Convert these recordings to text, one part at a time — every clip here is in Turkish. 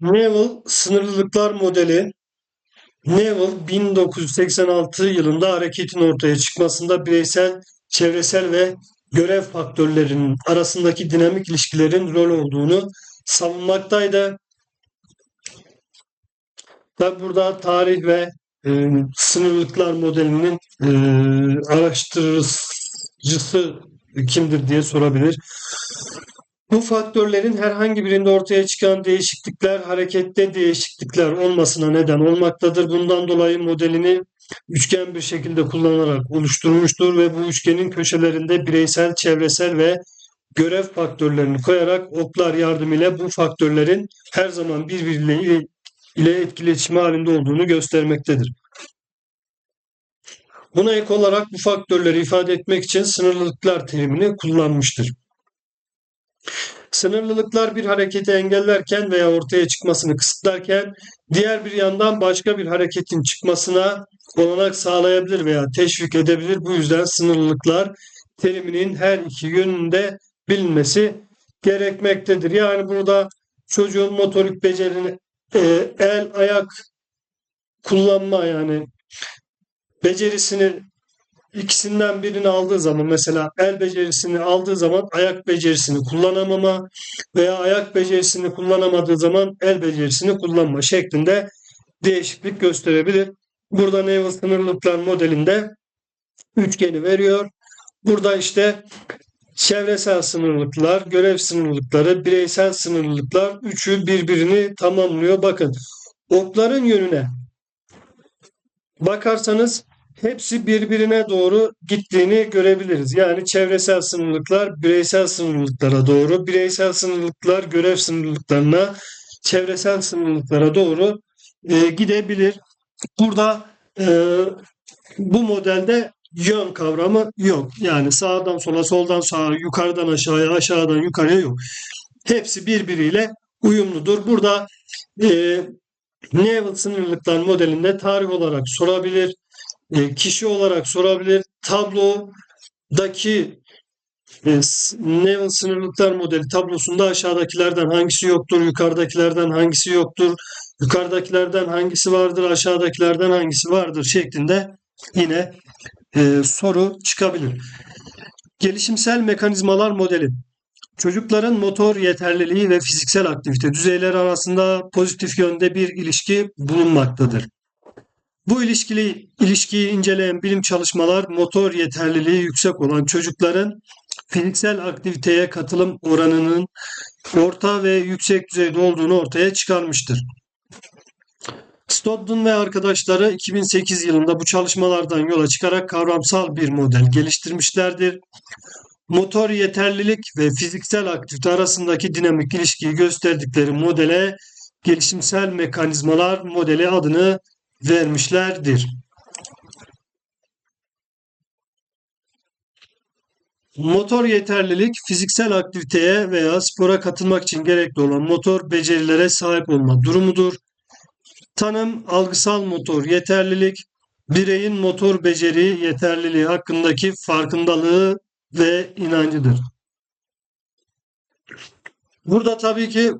Neville sınırlılıklar modeli Neville 1986 yılında hareketin ortaya çıkmasında bireysel, çevresel ve görev faktörlerinin arasındaki dinamik ilişkilerin rol olduğunu savunmaktaydı. Tabi burada tarih ve e, sınırlılıklar modelinin e, araştırıcısı kimdir diye sorabilir. Bu faktörlerin herhangi birinde ortaya çıkan değişiklikler harekette değişiklikler olmasına neden olmaktadır. Bundan dolayı modelini üçgen bir şekilde kullanarak oluşturmuştur ve bu üçgenin köşelerinde bireysel, çevresel ve görev faktörlerini koyarak oklar yardımıyla bu faktörlerin her zaman birbiriyle ile etkileşim halinde olduğunu göstermektedir. Buna ek olarak bu faktörleri ifade etmek için sınırlılıklar terimini kullanmıştır. Sınırlılıklar bir hareketi engellerken veya ortaya çıkmasını kısıtlarken diğer bir yandan başka bir hareketin çıkmasına olanak sağlayabilir veya teşvik edebilir. Bu yüzden sınırlılıklar teriminin her iki yönünde bilinmesi gerekmektedir. Yani burada çocuğun motorik becerini e, el ayak kullanma yani becerisini ikisinden birini aldığı zaman mesela el becerisini aldığı zaman ayak becerisini kullanamama veya ayak becerisini kullanamadığı zaman el becerisini kullanma şeklinde değişiklik gösterebilir. Burada Neville sınırlılıklar modelinde üçgeni veriyor. Burada işte çevresel sınırlılıklar, görev sınırlılıkları, bireysel sınırlılıklar üçü birbirini tamamlıyor. Bakın okların yönüne bakarsanız hepsi birbirine doğru gittiğini görebiliriz. Yani çevresel sınırlılıklar bireysel sınırlılıklara doğru, bireysel sınırlılıklar görev sınırlılıklarına, çevresel sınırlılıklara doğru e, gidebilir. Burada e, bu modelde yön kavramı yok. Yani sağdan sola, soldan sağa, yukarıdan aşağıya, aşağıdan yukarıya yok. Hepsi birbiriyle uyumludur. Burada e, Neville sınırlılıklar modelinde tarih olarak sorabilir, kişi olarak sorabilir. Tablodaki e, Neville sınırlılıklar modeli tablosunda aşağıdakilerden hangisi yoktur, yukarıdakilerden hangisi yoktur, yukarıdakilerden hangisi vardır, aşağıdakilerden hangisi vardır şeklinde yine e, soru çıkabilir. Gelişimsel mekanizmalar modeli. Çocukların motor yeterliliği ve fiziksel aktivite düzeyleri arasında pozitif yönde bir ilişki bulunmaktadır. Bu ilişkili, ilişkiyi inceleyen bilim çalışmalar motor yeterliliği yüksek olan çocukların fiziksel aktiviteye katılım oranının orta ve yüksek düzeyde olduğunu ortaya çıkarmıştır. Stodden ve arkadaşları 2008 yılında bu çalışmalardan yola çıkarak kavramsal bir model geliştirmişlerdir. Motor yeterlilik ve fiziksel aktivite arasındaki dinamik ilişkiyi gösterdikleri modele gelişimsel mekanizmalar modeli adını vermişlerdir. Motor yeterlilik fiziksel aktiviteye veya spora katılmak için gerekli olan motor becerilere sahip olma durumudur. Tanım algısal motor yeterlilik bireyin motor beceri yeterliliği hakkındaki farkındalığı ve inancıdır. Burada tabii ki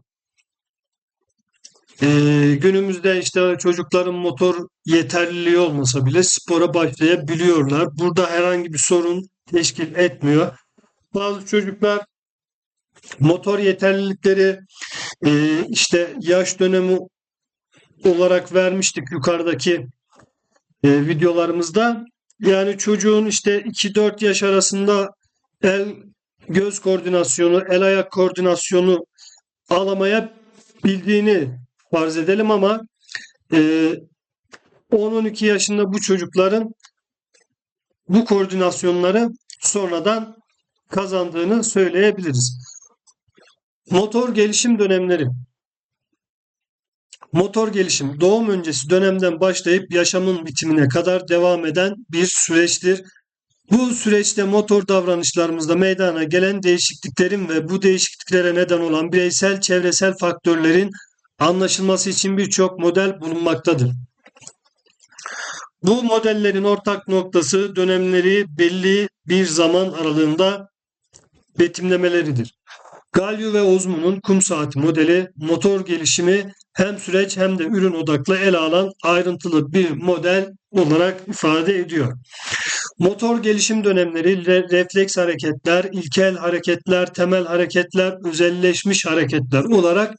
e, günümüzde işte çocukların motor yeterliliği olmasa bile spora başlayabiliyorlar. Burada herhangi bir sorun teşkil etmiyor. Bazı çocuklar motor yeterlilikleri e, işte yaş dönemi olarak vermiştik yukarıdaki e, videolarımızda. Yani çocuğun işte 2-4 yaş arasında el göz koordinasyonu, el ayak koordinasyonu alamaya bildiğini farz edelim ama e, 10-12 yaşında bu çocukların bu koordinasyonları sonradan kazandığını söyleyebiliriz. Motor gelişim dönemleri Motor gelişim doğum öncesi dönemden başlayıp yaşamın bitimine kadar devam eden bir süreçtir. Bu süreçte motor davranışlarımızda meydana gelen değişikliklerin ve bu değişikliklere neden olan bireysel çevresel faktörlerin anlaşılması için birçok model bulunmaktadır. Bu modellerin ortak noktası dönemleri belli bir zaman aralığında betimlemeleridir. Galio ve Ozmo'nun kum saati modeli motor gelişimi hem süreç hem de ürün odaklı ele alan ayrıntılı bir model olarak ifade ediyor. Motor gelişim dönemleri, re- refleks hareketler, ilkel hareketler, temel hareketler, özelleşmiş hareketler olarak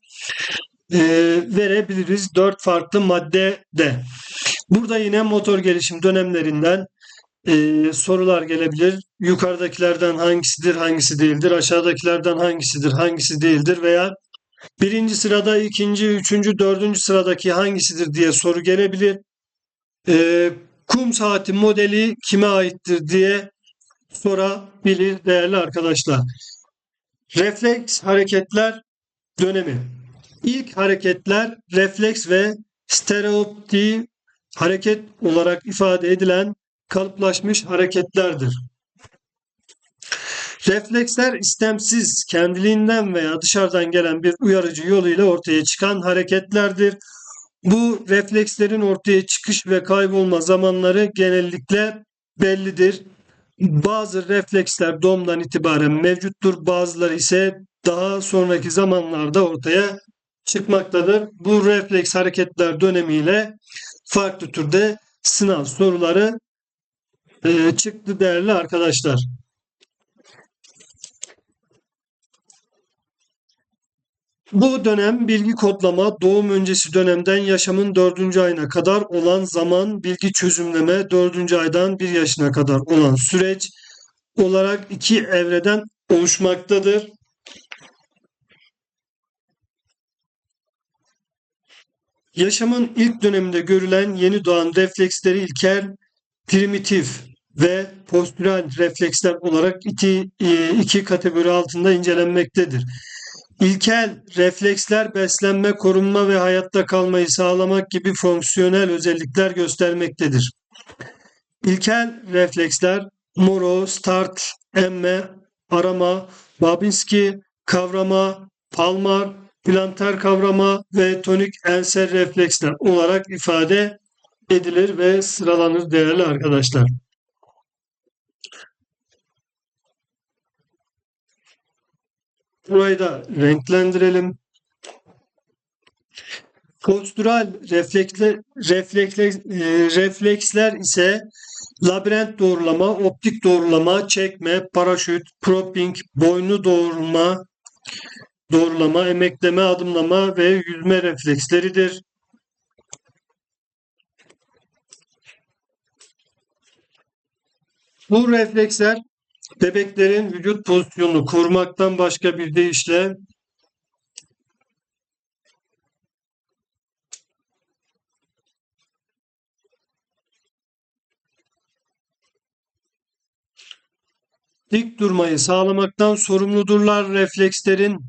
e, verebiliriz dört farklı maddede. Burada yine motor gelişim dönemlerinden e, sorular gelebilir. Yukarıdakilerden hangisidir, hangisi değildir? Aşağıdakilerden hangisidir, hangisi değildir? Veya birinci sırada, ikinci, üçüncü, dördüncü sıradaki hangisidir diye soru gelebilir. E, kum saati modeli kime aittir diye sorabilir değerli arkadaşlar. Refleks hareketler dönemi. İlk hareketler refleks ve stereopti hareket olarak ifade edilen kalıplaşmış hareketlerdir. Refleksler istemsiz kendiliğinden veya dışarıdan gelen bir uyarıcı yoluyla ortaya çıkan hareketlerdir. Bu reflekslerin ortaya çıkış ve kaybolma zamanları genellikle bellidir. Bazı refleksler doğumdan itibaren mevcuttur. Bazıları ise daha sonraki zamanlarda ortaya çıkmaktadır. Bu refleks hareketler dönemiyle farklı türde sınav soruları e, çıktı değerli arkadaşlar. Bu dönem bilgi kodlama, doğum öncesi dönemden yaşamın dördüncü ayına kadar olan zaman, bilgi çözümleme, dördüncü aydan bir yaşına kadar olan süreç olarak iki evreden oluşmaktadır. Yaşamın ilk döneminde görülen yeni doğan refleksleri ilkel, primitif ve postüral refleksler olarak iki, e, iki kategori altında incelenmektedir. İlkel refleksler beslenme, korunma ve hayatta kalmayı sağlamak gibi fonksiyonel özellikler göstermektedir. İlkel refleksler Moro, start, emme, arama, Babinski, kavrama, palmar, planter kavrama ve tonik enser refleksler olarak ifade edilir ve sıralanır değerli arkadaşlar. Burayı da renklendirelim. Postural refleksler, refleksler, e, refleksler ise labirent doğrulama, optik doğrulama, çekme, paraşüt, propping, boynu doğrulma, doğrulama, emekleme, adımlama ve yüzme refleksleridir. Bu refleksler bebeklerin vücut pozisyonunu korumaktan başka bir deyişle dik durmayı sağlamaktan sorumludurlar. Reflekslerin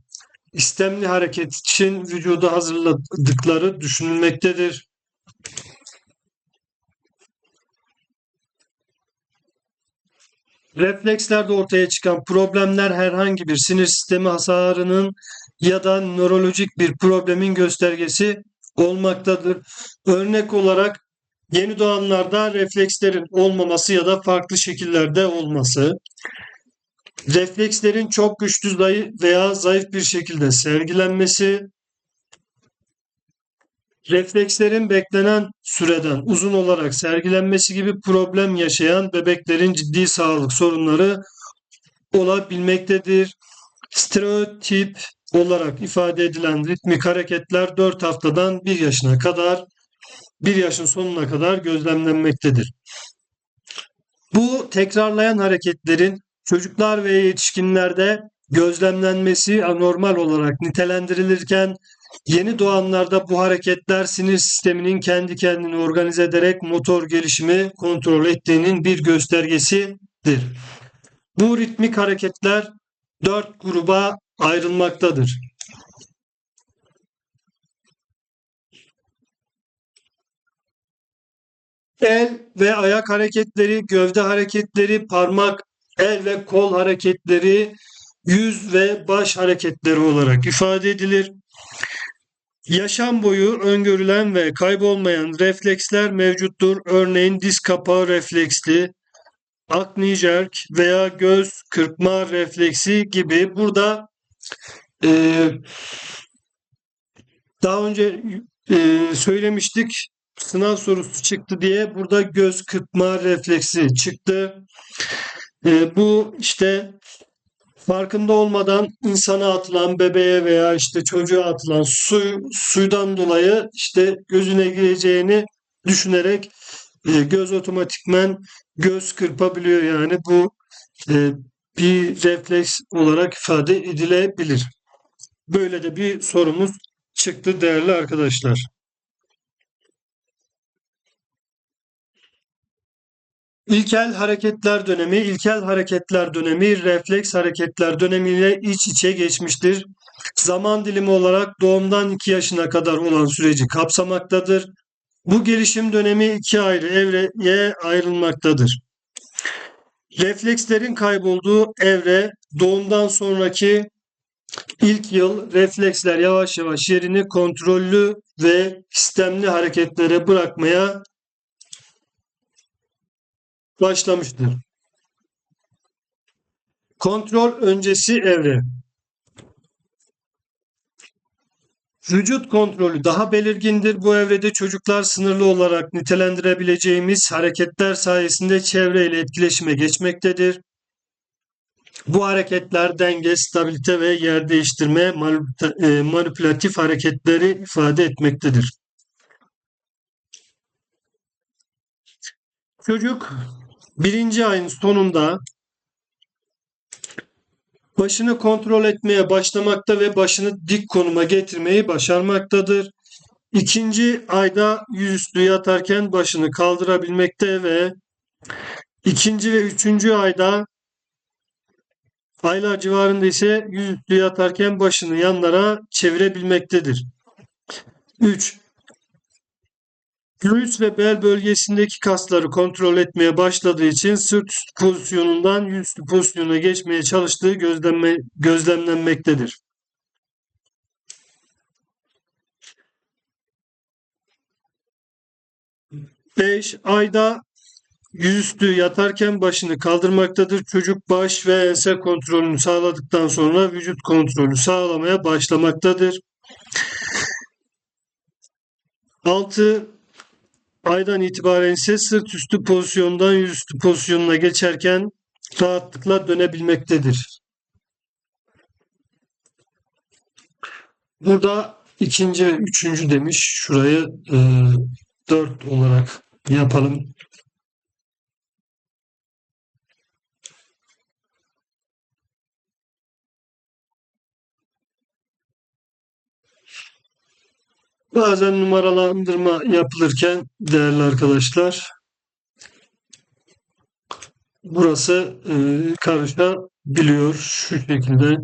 istemli hareket için vücudu hazırladıkları düşünülmektedir. Reflekslerde ortaya çıkan problemler herhangi bir sinir sistemi hasarının ya da nörolojik bir problemin göstergesi olmaktadır. Örnek olarak yeni doğanlarda reflekslerin olmaması ya da farklı şekillerde olması, reflekslerin çok güçlü veya zayıf bir şekilde sergilenmesi, reflekslerin beklenen süreden uzun olarak sergilenmesi gibi problem yaşayan bebeklerin ciddi sağlık sorunları olabilmektedir. Stereotip olarak ifade edilen ritmik hareketler 4 haftadan 1 yaşına kadar 1 yaşın sonuna kadar gözlemlenmektedir. Bu tekrarlayan hareketlerin çocuklar ve yetişkinlerde gözlemlenmesi anormal olarak nitelendirilirken Yeni doğanlarda bu hareketler sinir sisteminin kendi kendini organize ederek motor gelişimi kontrol ettiğinin bir göstergesidir. Bu ritmik hareketler dört gruba ayrılmaktadır. El ve ayak hareketleri, gövde hareketleri, parmak, el ve kol hareketleri, yüz ve baş hareketleri olarak ifade edilir. Yaşam boyu öngörülen ve kaybolmayan refleksler mevcuttur. Örneğin diz kapağı refleksli, aknijerk veya göz kırpma refleksi gibi burada e, Daha önce e, söylemiştik sınav sorusu çıktı diye burada göz kırpma refleksi çıktı. E, bu işte farkında olmadan insana atılan bebeğe veya işte çocuğa atılan su suydan dolayı işte gözüne gireceğini düşünerek e, göz otomatikmen göz kırpabiliyor yani bu e, bir refleks olarak ifade edilebilir. Böyle de bir sorumuz çıktı değerli arkadaşlar. İlkel hareketler dönemi, ilkel hareketler dönemi, refleks hareketler dönemiyle iç içe geçmiştir. Zaman dilimi olarak doğumdan 2 yaşına kadar olan süreci kapsamaktadır. Bu gelişim dönemi iki ayrı evreye ayrılmaktadır. Reflekslerin kaybolduğu evre doğumdan sonraki ilk yıl refleksler yavaş yavaş yerini kontrollü ve sistemli hareketlere bırakmaya başlamıştır. Kontrol öncesi evre. Vücut kontrolü daha belirgindir. Bu evrede çocuklar sınırlı olarak nitelendirebileceğimiz hareketler sayesinde çevreyle etkileşime geçmektedir. Bu hareketler denge, stabilite ve yer değiştirme e, manipülatif hareketleri ifade etmektedir. Çocuk birinci ayın sonunda başını kontrol etmeye başlamakta ve başını dik konuma getirmeyi başarmaktadır. İkinci ayda yüzüstü yatarken başını kaldırabilmekte ve ikinci ve üçüncü ayda aylar civarında ise yüzüstü yatarken başını yanlara çevirebilmektedir. 3. Göğüs ve bel bölgesindeki kasları kontrol etmeye başladığı için sırt üstü pozisyonundan yüzüstü pozisyona geçmeye çalıştığı gözlenme, gözlemlenmektedir. Beş ayda yüzüstü yatarken başını kaldırmaktadır. Çocuk baş ve ense kontrolünü sağladıktan sonra vücut kontrolü sağlamaya başlamaktadır. 6 aydan itibaren ise sırt üstü pozisyondan yüzüstü pozisyonuna geçerken rahatlıkla dönebilmektedir. Burada ikinci üçüncü demiş. Şurayı e, dört olarak yapalım. Bazen numaralandırma yapılırken değerli arkadaşlar burası e, karışabiliyor şu şekilde.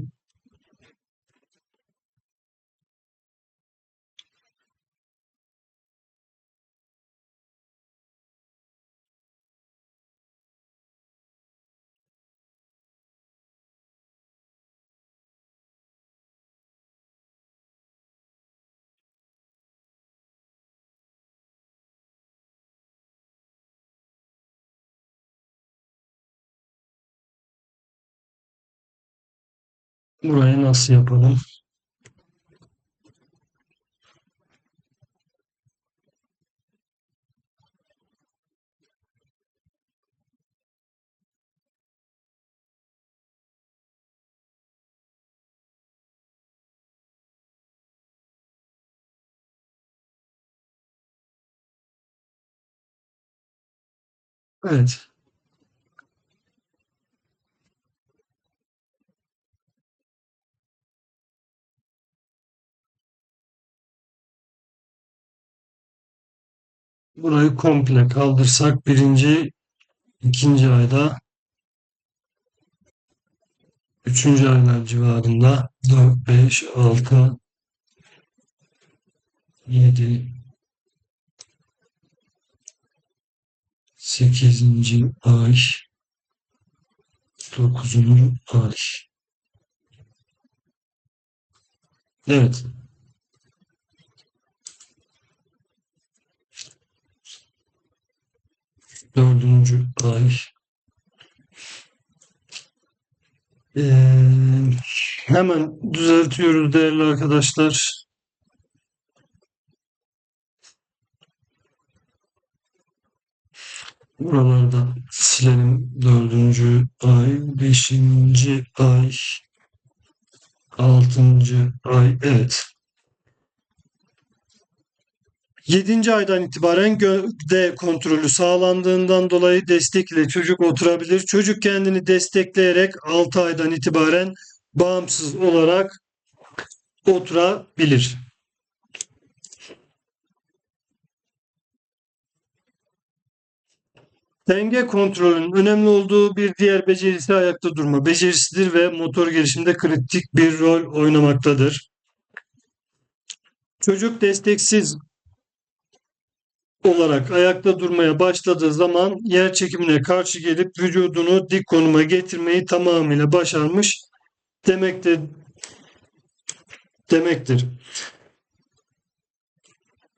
Burayı nasıl yapalım? Evet. Burayı komple kaldırsak birinci, ikinci ayda üçüncü aylar civarında 4, 5, 6, 7, 8. ay 9. ay Evet. Dördüncü ay. Ee, hemen düzeltiyoruz değerli arkadaşlar. Buralarda silelim. Dördüncü ay, beşinci ay, altıncı ay. Evet. Yedinci aydan itibaren gövde kontrolü sağlandığından dolayı destek ile çocuk oturabilir. Çocuk kendini destekleyerek 6 aydan itibaren bağımsız olarak oturabilir. Denge kontrolünün önemli olduğu bir diğer becerisi ayakta durma becerisidir ve motor gelişimde kritik bir rol oynamaktadır. Çocuk desteksiz olarak ayakta durmaya başladığı zaman yer çekimine karşı gelip vücudunu dik konuma getirmeyi tamamıyla başarmış demektir. demektir.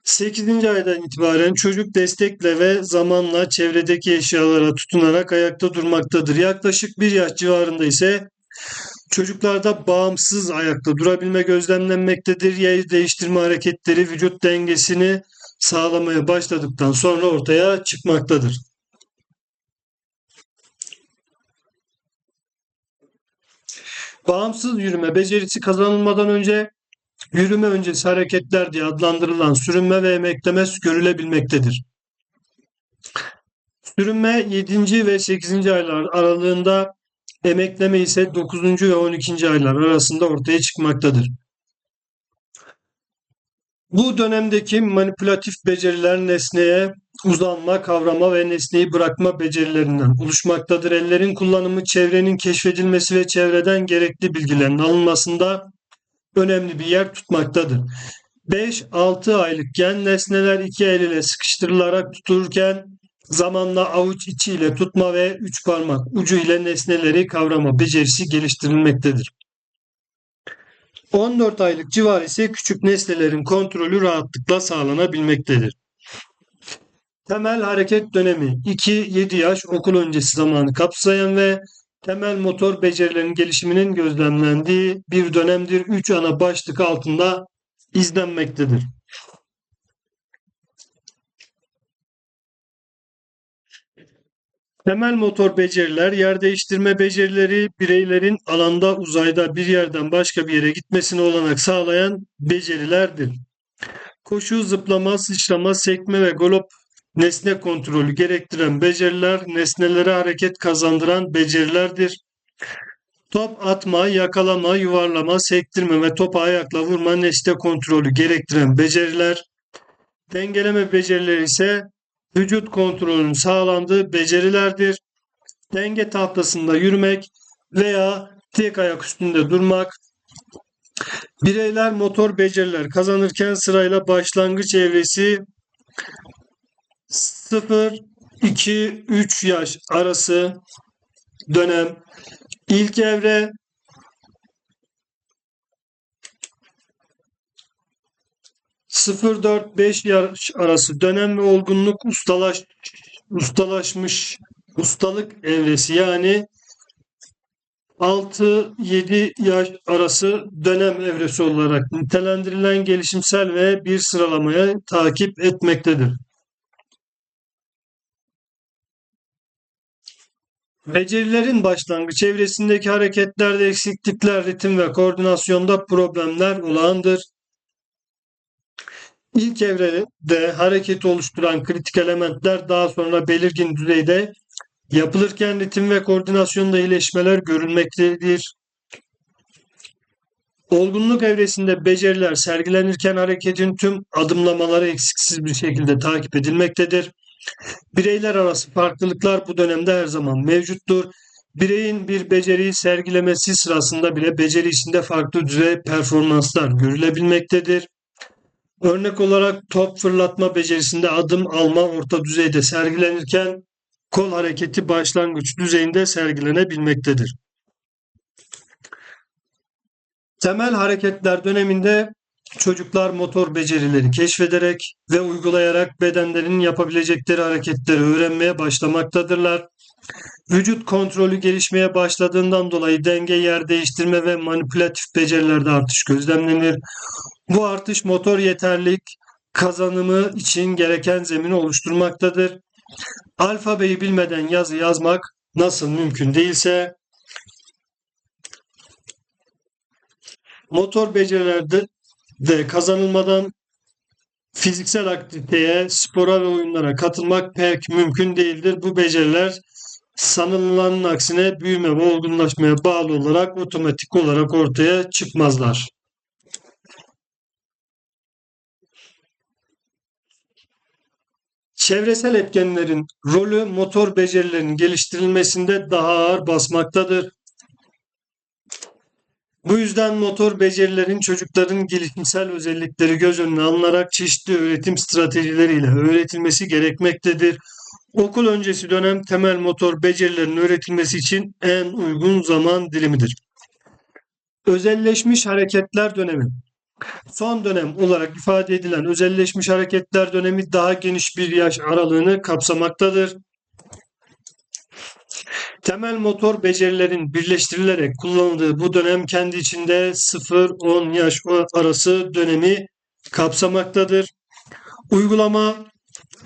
8. aydan itibaren çocuk destekle ve zamanla çevredeki eşyalara tutunarak ayakta durmaktadır. Yaklaşık bir yaş civarında ise çocuklarda bağımsız ayakta durabilme gözlemlenmektedir. Yer değiştirme hareketleri vücut dengesini sağlamaya başladıktan sonra ortaya çıkmaktadır. Bağımsız yürüme becerisi kazanılmadan önce yürüme öncesi hareketler diye adlandırılan sürünme ve emekleme görülebilmektedir. Sürünme 7. ve 8. aylar aralığında, emekleme ise 9. ve 12. aylar arasında ortaya çıkmaktadır. Bu dönemdeki manipülatif beceriler nesneye uzanma, kavrama ve nesneyi bırakma becerilerinden oluşmaktadır. Ellerin kullanımı çevrenin keşfedilmesi ve çevreden gerekli bilgilerin alınmasında önemli bir yer tutmaktadır. 5-6 aylıkken nesneler iki el ile sıkıştırılarak tutulurken zamanla avuç içi ile tutma ve üç parmak ucu ile nesneleri kavrama becerisi geliştirilmektedir. 14 aylık civar ise küçük nesnelerin kontrolü rahatlıkla sağlanabilmektedir. Temel hareket dönemi 2-7 yaş okul öncesi zamanı kapsayan ve temel motor becerilerin gelişiminin gözlemlendiği bir dönemdir. 3 ana başlık altında izlenmektedir. Temel motor beceriler, yer değiştirme becerileri bireylerin alanda uzayda bir yerden başka bir yere gitmesine olanak sağlayan becerilerdir. Koşu, zıplama, sıçrama, sekme ve golop nesne kontrolü gerektiren beceriler, nesnelere hareket kazandıran becerilerdir. Top atma, yakalama, yuvarlama, sektirme ve topa ayakla vurma nesne kontrolü gerektiren beceriler. Dengeleme becerileri ise vücut kontrolünün sağlandığı becerilerdir. Denge tahtasında yürümek veya tek ayak üstünde durmak. Bireyler motor beceriler kazanırken sırayla başlangıç evresi 0-2-3 yaş arası dönem. İlk evre 0-4-5 yaş arası dönem ve olgunluk ustalaş, ustalaşmış ustalık evresi yani 6-7 yaş arası dönem evresi olarak nitelendirilen gelişimsel ve bir sıralamaya takip etmektedir. Becerilerin başlangıç evresindeki hareketlerde eksiklikler, ritim ve koordinasyonda problemler olağandır. İlk evrede hareketi oluşturan kritik elementler daha sonra belirgin düzeyde yapılırken ritim ve koordinasyonda iyileşmeler görülmektedir. Olgunluk evresinde beceriler sergilenirken hareketin tüm adımlamaları eksiksiz bir şekilde takip edilmektedir. Bireyler arası farklılıklar bu dönemde her zaman mevcuttur. Bireyin bir beceriyi sergilemesi sırasında bile beceri içinde farklı düzey performanslar görülebilmektedir. Örnek olarak top fırlatma becerisinde adım alma orta düzeyde sergilenirken kol hareketi başlangıç düzeyinde sergilenebilmektedir. Temel hareketler döneminde çocuklar motor becerileri keşfederek ve uygulayarak bedenlerinin yapabilecekleri hareketleri öğrenmeye başlamaktadırlar. Vücut kontrolü gelişmeye başladığından dolayı denge, yer değiştirme ve manipülatif becerilerde artış gözlemlenir. Bu artış motor yeterlilik kazanımı için gereken zemini oluşturmaktadır. alfabeyi bilmeden yazı yazmak nasıl mümkün değilse motor becerilerde de kazanılmadan fiziksel aktiviteye, spora ve oyunlara katılmak pek mümkün değildir. Bu beceriler sanılanın aksine büyüme ve olgunlaşmaya bağlı olarak otomatik olarak ortaya çıkmazlar. Çevresel etkenlerin rolü motor becerilerinin geliştirilmesinde daha ağır basmaktadır. Bu yüzden motor becerilerin çocukların gelişimsel özellikleri göz önüne alınarak çeşitli öğretim stratejileriyle öğretilmesi gerekmektedir. Okul öncesi dönem temel motor becerilerin öğretilmesi için en uygun zaman dilimidir. Özelleşmiş hareketler dönemi Son dönem olarak ifade edilen özelleşmiş hareketler dönemi daha geniş bir yaş aralığını kapsamaktadır. Temel motor becerilerin birleştirilerek kullanıldığı bu dönem kendi içinde 0-10 yaş arası dönemi kapsamaktadır. Uygulama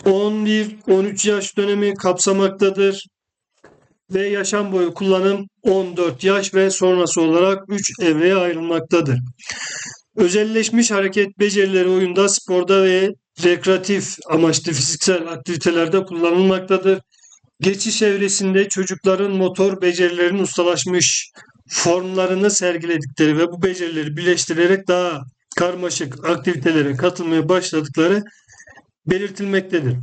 11-13 yaş dönemi kapsamaktadır ve yaşam boyu kullanım 14 yaş ve sonrası olarak 3 evreye ayrılmaktadır. Özelleşmiş hareket becerileri oyunda, sporda ve rekreatif amaçlı fiziksel aktivitelerde kullanılmaktadır. Geçiş evresinde çocukların motor becerilerinin ustalaşmış formlarını sergiledikleri ve bu becerileri birleştirerek daha karmaşık aktivitelere katılmaya başladıkları belirtilmektedir.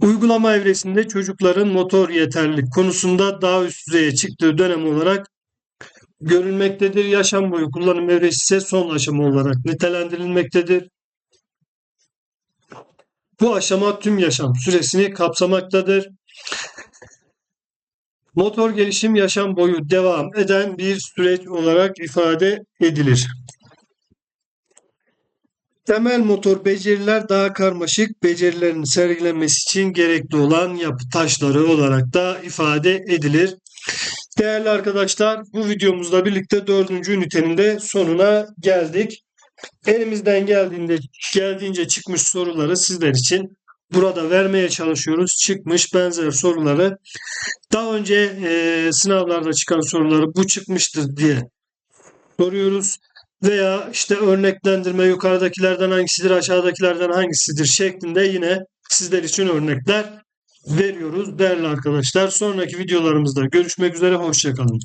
Uygulama evresinde çocukların motor yeterlilik konusunda daha üst düzeye çıktığı dönem olarak görülmektedir. Yaşam boyu kullanım evresi ise son aşama olarak nitelendirilmektedir. Bu aşama tüm yaşam süresini kapsamaktadır. Motor gelişim yaşam boyu devam eden bir süreç olarak ifade edilir. Temel motor beceriler daha karmaşık becerilerin sergilenmesi için gerekli olan yapı taşları olarak da ifade edilir. Değerli arkadaşlar bu videomuzla birlikte dördüncü ünitenin de sonuna geldik. Elimizden geldiğinde geldiğince çıkmış soruları sizler için burada vermeye çalışıyoruz. Çıkmış benzer soruları daha önce e, sınavlarda çıkan soruları bu çıkmıştır diye soruyoruz. Veya işte örneklendirme yukarıdakilerden hangisidir aşağıdakilerden hangisidir şeklinde yine sizler için örnekler veriyoruz değerli arkadaşlar. Sonraki videolarımızda görüşmek üzere. Hoşçakalın.